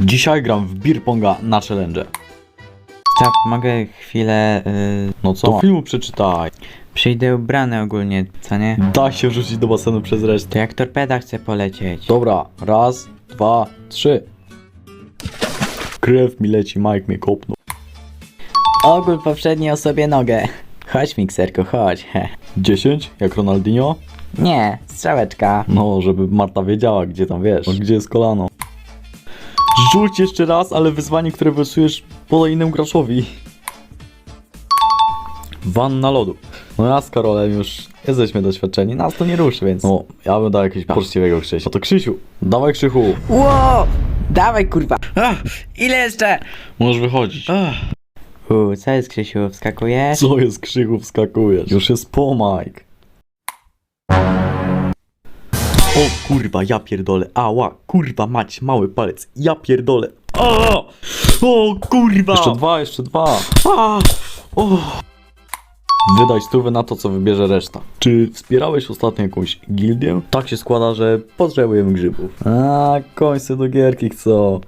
Dzisiaj gram w beer ponga na challenge. Stop, mogę chwilę... y, No co? Do filmu przeczytaj. przyjdę ubrany ogólnie, co nie? Da się rzucić do basenu przez resztę. To jak torpeda chcę polecieć. Dobra, raz, dwa, trzy. Krew mi leci, Mike mnie kopnął. Ogól poprzedniej osobie nogę. Chodź mikserku, chodź. he. 10, jak Ronaldinho? Nie, strzałeczka. No, żeby Marta wiedziała, gdzie tam wiesz. Gdzie jest kolano. Rzuć jeszcze raz, ale wyzwanie, które wysujesz podaj innemu graczowi. Wanna lodu. No ja z Karolem już jesteśmy doświadczeni, nas to nie ruszy, więc... No, ja bym dał jakiegoś poczciwego Krzysia. No to Krzysiu, dawaj Krzychu. Ło! Dawaj kurwa. Ach, ile jeszcze? Możesz wychodzić. U, co jest Krzysiu, wskakujesz? Co jest Krzychu, wskakujesz? Już jest po Mike. O kurwa, ja pierdolę. Ała, kurwa mać, mały palec. Ja pierdolę. O, o kurwa. Jeszcze dwa, jeszcze dwa. A, o. Wydaj stówę na to, co wybierze reszta. Czy wspierałeś ostatnio jakąś gildię? Tak się składa, że potrzebujemy grzybów. A, końce do gierki chcą.